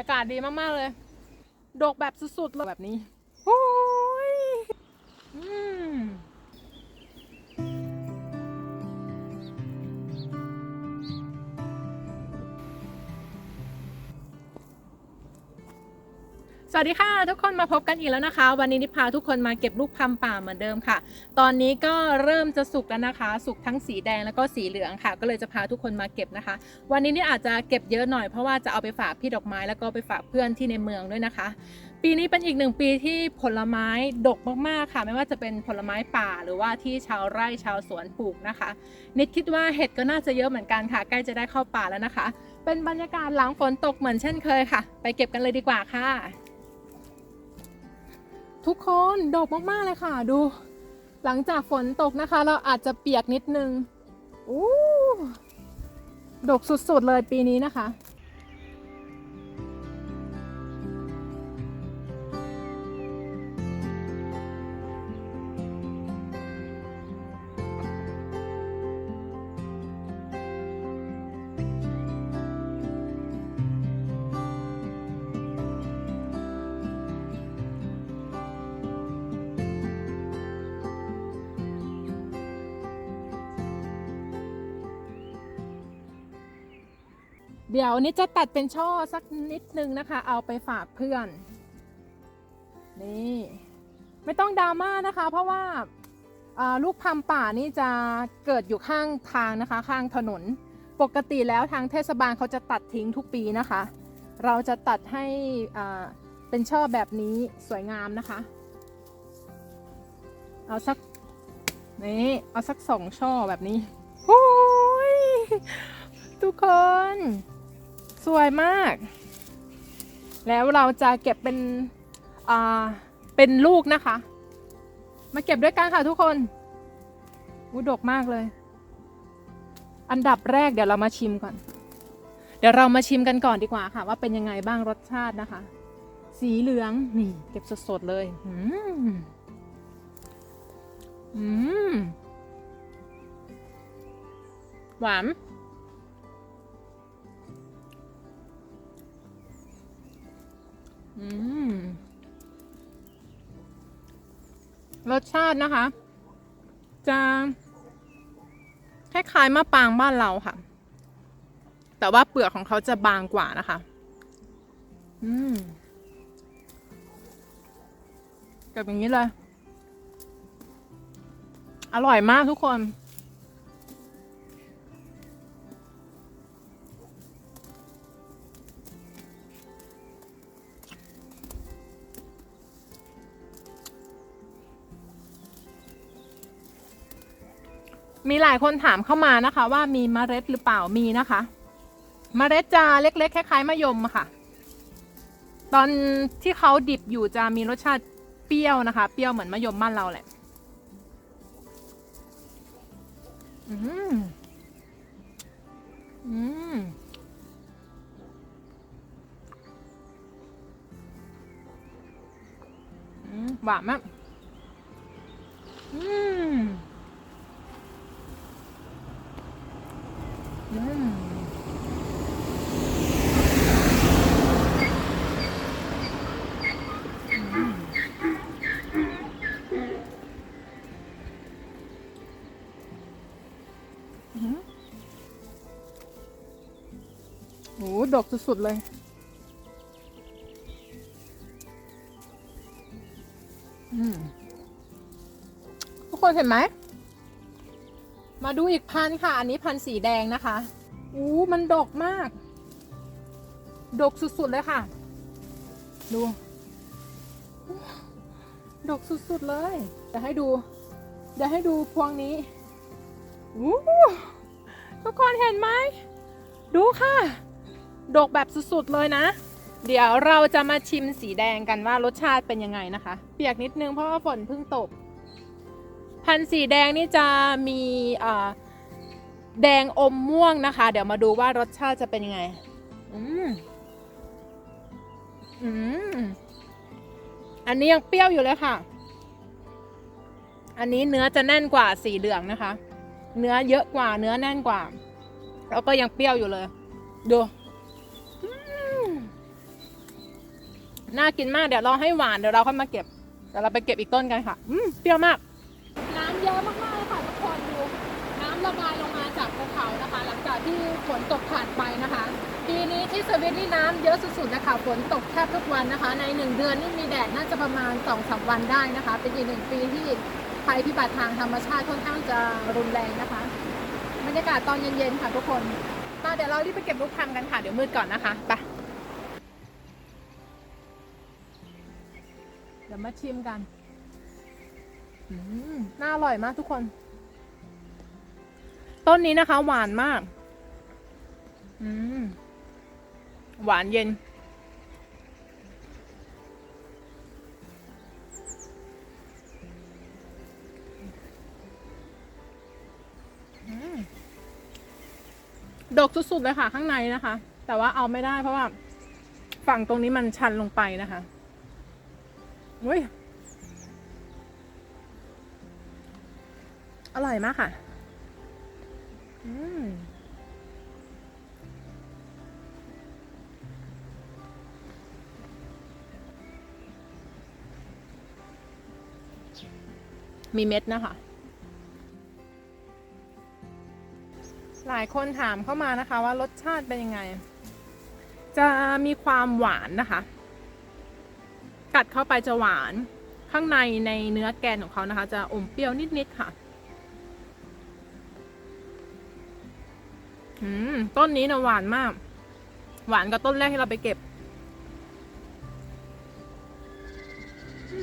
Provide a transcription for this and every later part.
อากาศดีมาก ๆ เลย ดกแบบสุด ๆ เลยแบบนี้โอ้ย สวัสดีค่ะ ทุกคนมาพบกันอีกแล้วนะคะ วันนี้นิพาทุกคนมาเก็บลูกพัมป่าเหมือนเดิมค่ะ ตอนนี้ก็เริ่มจะสุกแล้วนะคะ สุกทั้งสีแดงแล้วก็สีเหลืองค่ะ ก็เลยจะพาทุกคนมาเก็บนะคะ วันนี้นี่อาจจะเก็บเยอะหน่อยเพราะว่าจะเอาไปฝากพี่ดอกไม้แล้วก็ไปฝากเพื่อนที่ในเมืองด้วยนะคะ ปีนี้เป็นอีกหนึ่งปีที่ผลไม้ดกมากๆค่ะ ไม่ว่าจะเป็นผลไม้ป่าหรือว่าที่ชาวไร่ชาวสวนปลูกนะคะ นิดคิดว่าเห็ดก็น่าจะเยอะเหมือนกันค่ะ ใกล้จะได้เข้าป่าแล้วนะคะ เป็นบรรยากาศหลังฝนตกเหมือนเช่นเคยค่ะ ไปเก็บกันเลยดีกว่าค่ะ ทุกคนดกมากๆเลยค่ะ ดู หลังจากฝนตกนะคะ เราอาจจะเปียกนิดนึงอู้ดกสุดๆเลยปีนี้นะคะ เดี๋ยวนี้จะตัดเป็นช่อสักนิดนึงนะคะ เอาไปฝากเพื่อน นี่ไม่ต้องดราม่านะคะ เพราะว่าาลูกพัมป่านี่จะเกิดอยู่ข้างทางนะคะ ข้างถนน ปกติแล้วทางเทศบาลเขาจะตัดทิ้งทุกปีนะคะ เราจะตัดให้เป็นช่อแบบนี้สวยงามนะคะ เอาสักนี่เอาสักสองช่อแบบนี้ทุกคน สวยมาก แล้วเราจะเก็บเป็นอ่าเป็นลูกนะคะ มาเก็บด้วยกันค่ะทุกคนอุยดกมากเลย อันดับแรกเดี๋ยวเรามาชิมก่อน เดี๋ยวเรามาชิมกันก่อนดีกว่าค่ะ ว่าเป็นยังไงบ้างรสชาตินะคะ สีเหลืองนี่เก็บสดๆเลยอืมอืมหวาน รสชาตินะคะ จะคล้ายๆมะปรางบ้านเราค่ะ แต่ว่าเปลือกของเขาจะบางกว่านะคะ อืมกับอย่างนี้เลย อร่อยมากทุกคน มีหลายคนถามเข้ามานะคะ ว่ามีมเมล็ดหรือเปล่ามีนะคะมเมล็ดจะเล็กๆคล้ายๆมะยมค่ะ ตอนที่เขาดิบอยู่จะมีรสชาติเปรี้ยวนะคะ เปรี้ยวเหมือนมะยมบ้านเราแหละอืมอืมอืมหวานมากอืม ดกสุดๆเลย ทุกคนเห็นไหม มาดูอีกพันค่ะ อันนี้พันสีแดงนะคะ อู้ มันดกมาก ดกสุดๆเลยค่ะ ดู ดกสุดๆเลยเดี๋ยวให้ดูเดี๋ยวให้ดูพวงนี้ อู้ทุกคนเห็นไหม ดูค่ะ ดกแบบสุดๆเลยนะ เดี๋ยวเราจะมาชิมสีแดงกันว่ารสชาติเป็นยังไงนะคะ เปียกนิดนึงเพราะว่าฝนเพิ่งตก พันธุ์สีแดงนี่จะมีอ่าแดงอมม่วงนะคะ เดี๋ยวมาดูว่ารสชาติจะเป็นยังไง อืมอืมอันนี้ยังเปรี้ยวอยู่เลยค่ะ อันนี้เนื้อจะแน่นกว่าสีเหลืองนะคะ เนื้อเยอะกว่าเนื้อแน่นกว่า แล้วก็ยังเปรี้ยวอยู่เลย ดู น่ากินมากเดี๋ยวรอให้หวานเดี๋ยวเราค่อยมาเก็บเดี๋ยวเราไปเก็บอีกต้นกันค่ะ อืมเปรี้ยวมาก น้ำเยอะมากๆเลยค่ะทุกคนดู น้ำระบายลงมาจากภูเขานะคะ หลังจากที่ฝนตกผ่านไปนะคะ ปีนี้ที่สวีทนี่น้ำเยอะสุดๆนะคะฝนตกแทบทุกวันนะคะ ในหนึ่งเดือนนี่มีแดดน่าจะประมาณ2อสวันได้นะคะ เป็นอีกหนึ่งปีที่ภัยพิบัติทางธรรมชาติค่อนข้างจะรุนแรงนะคะบรรยากาศตอนเย็นๆค่ะทุกคนมาเดี๋ยวเรารีบไปเก็บลูกพันธุ์กันค่ะเดี๋ยวมืดก่อนนะคะไป ดี๋ยวมาชิมกันน่าอร่อยมากทุกคน ต้นนี้นะคะ หวานมาก อืม หวานเย็น ดกสุดๆเลยค่ะ ข้างในนะคะ แต่ว่าเอาไม่ได้เพราะว่า ฝั่งตรงนี้มันชันลงไปนะคะ อุ้ยอร่อยมากค่ะ อืมมีเม็ดนะคะ หลายคนถามเข้ามานะคะว่ารสชาติเป็นยังไง จะมีความหวานนะคะ กัดเข้าไปจะหวาน ข้างในในเนื้อแกนของเขานะคะ จะอมเปรี้ยวนิดๆค่ะต้นนี้นะหวานมาก หวานกว่าต้นแรกที่เราไปเก็บอ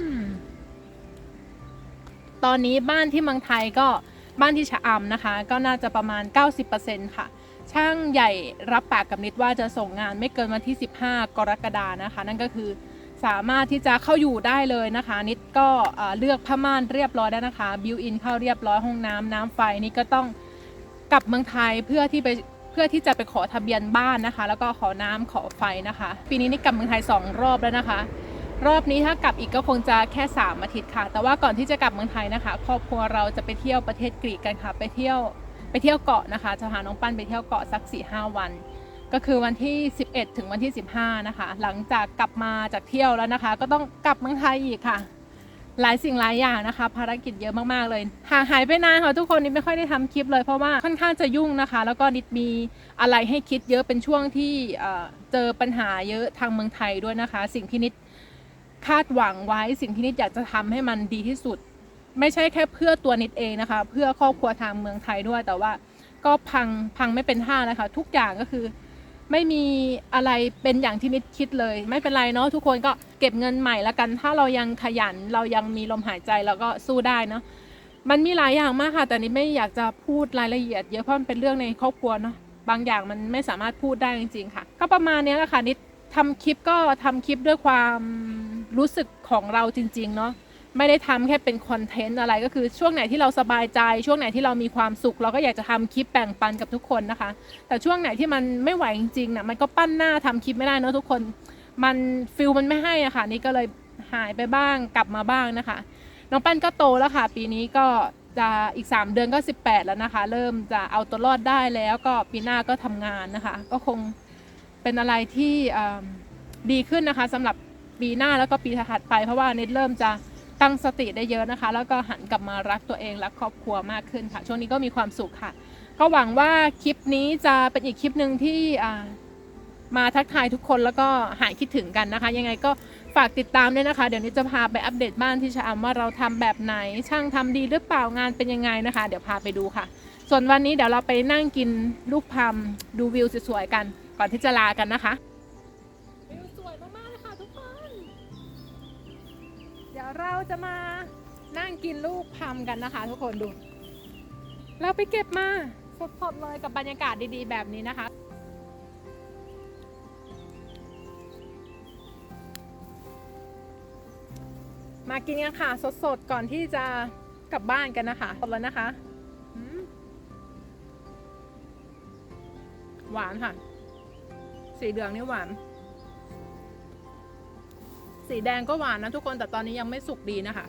ตอนนี้บ้านที่เมืองไทยก็บ้านที่ชะอำนะคะ ก็น่าจะประมาณ 90%ค่ะ ช่างใหญ่รับปากกับนิดว่าจะส่งงานไม่เกินวันที่ 15 กรกฎานะคะ นั่นก็คือ สามารถที่จะเข้าอยู่ได้เลยนะคะ นิดก็เลือกผ้าม่านเรียบร้อยแล้วนะคะบิวอินเข้าเรียบร้อยห้องน้ำน้ำไฟนี่ก็ต้องกลับเมืองไทยเพื่อที่ไปเพื่อที่จะไปขอทะเบียนบ้านนะคะ แล้วก็ขอน้ำขอไฟนะคะ ปีนี้นี่กลับเมืองไทยสองรอบแล้วนะคะ รอบนี้ถ้ากลับอีกก็คงจะแค่ 3 อาทิตย์ค่ะ แต่ว่าก่อนที่จะกลับเมืองไทยนะคะครอบครัวเราจะไปเที่ยวประเทศกรีกกันค่ะ ไปเที่ยวไปเที่ยวเกาะนะคะจะพาน้องปั้นไปเที่ยวเกาะสัก4-5วัน ก็คือวันที่ 11 ถึงวันที่ 15 นะคะ หลังจากกลับมาจากเที่ยวแล้วนะคะ ก็ต้องกลับเมืองไทยอีกค่ะ หลายสิ่งหลายอย่างนะคะ ภารกิจเยอะมากๆเลยห่างหายไปนานค่ะทุกคนนิดไม่ค่อยได้ทำคลิปเลยเพราะว่าค่อนข้างจะยุ่งนะคะ แล้วก็นิดมีอะไรให้คิดเยอะเป็นช่วงที่เอ่อเจอปัญหาเยอะทางเมืองไทยด้วยนะคะ สิ่งที่นิดคาดหวังไว้สิ่งที่นิดอยากจะทำให้มันดีที่สุด ไม่ใช่แค่เพื่อตัวนิดเองนะคะ เพื่อครอบครัวทางเมืองไทยด้วยแต่ว่าก็พังพังไม่เป็นท่านะคะ ทุกอย่างก็คือ ไม่มีอะไรเป็นอย่างที่นิดคิดเลย ไม่เป็นไรเนาะทุกคนก็เก็บเงินใหม่ละกัน ถ้าเรายังขยันเรายังมีลมหายใจเราก็สู้ได้เนาะมันมีหลายอย่างมากค่ะ แต่นิดไม่อยากจะพูดรายละเอียดเยอะเพราะมันเป็นเรื่องในครอบครัวเนาะบางอย่างมันไม่สามารถพูดได้จริงๆค่ะ ก็ประมาณนี้แหละค่ะนิดทำคลิปก็ทำคลิปด้วยความรู้สึกของเราจริง ๆ เนาะ ไม่ได้ทำแค่เป็นคอนเทนต์อะไรก็คือช่วงไหนที่เราสบายใจ ช่วงไหนที่เรามีความสุข เราก็อยากจะทำคลิปแบ่งปันกับทุกคนนะคะ แต่ช่วงไหนที่มันไม่ไหวจริงๆนะมันก็ปั้นหน้าทำคลิปไม่ได้เนอะทุกคน มันฟิลมันไม่ให้อะค่ะ นี่ก็เลยหายไปบ้างกลับมาบ้างนะคะ น้องปั้นก็โตแล้วค่ะ ปีนี้ก็จะอีก 3 เดือนก็ 18 แล้วนะคะ เริ่มจะเอาตัวรอดได้แล้วก็ปีหน้าก็ทำงานนะคะ ก็คงเป็นอะไรที่ดีขึ้นนะคะสำหรับปีหน้าแล้วก็ปีถัดไปเพราะว่าเน็ตเริ่มจะ ตั้งสติได้เยอะนะคะ แล้วก็หันกลับมารักตัวเองรักครอบครัวมากขึ้นค่ะ ช่วงนี้ก็มีความสุขค่ะ ก็หวังว่าคลิปนี้จะเป็นอีกคลิปหนึ่งที่มาทักทายทุกคนแล้วก็หายคิดถึงกันนะคะ ยังไงก็ฝากติดตามด้วยนะคะ เดี๋ยวนี้จะพาไปอัปเดตบ้านที่ชะอำว่าเราทำแบบไหน ช่างทำดีหรือเปล่างานเป็นยังไงนะคะ เดี๋ยวพาไปดูค่ะ ส่วนวันนี้เดี๋ยวเราไปนั่งกินลูกพัมดูวิวสวยๆกัน ก่อนที่จะลากันนะคะ เดี๋ยวเราจะมานั่งกินลูกพัมกันนะคะ ทุกคนดู เราไปเก็บมาสดๆเลยกับบรรยากาศดีๆ แบบนี้นะคะ มากินกันค่ะสดๆก่อนที่จะกลับบ้านกันนะคะสดแล้วนะคะ หวานค่ะ สีเหลืองนี่หวาน สีแดงก็หวานนะทุกคนแต่ตอนนี้ยังไม่สุกดีนะคะ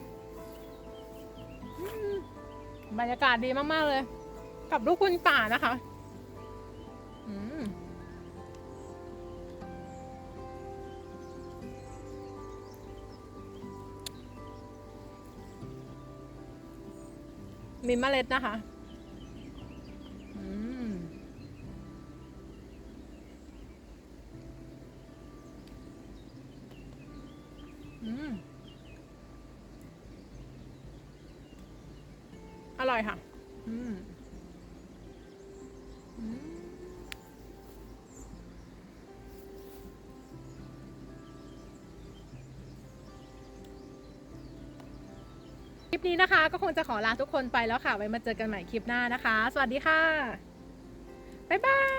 บรรยากาศดีมาก ๆ เลย กับลูกคุณป่านะคะมีเมล็ดนะคะ ลิปนี้นะคะ ก็คงจะขอลาทุกคนไปแล้วค่ะ ไว้มาเจอกันใหม่คลิปหน้านะคะ สวัสดีค่ะ บ๊ายบาย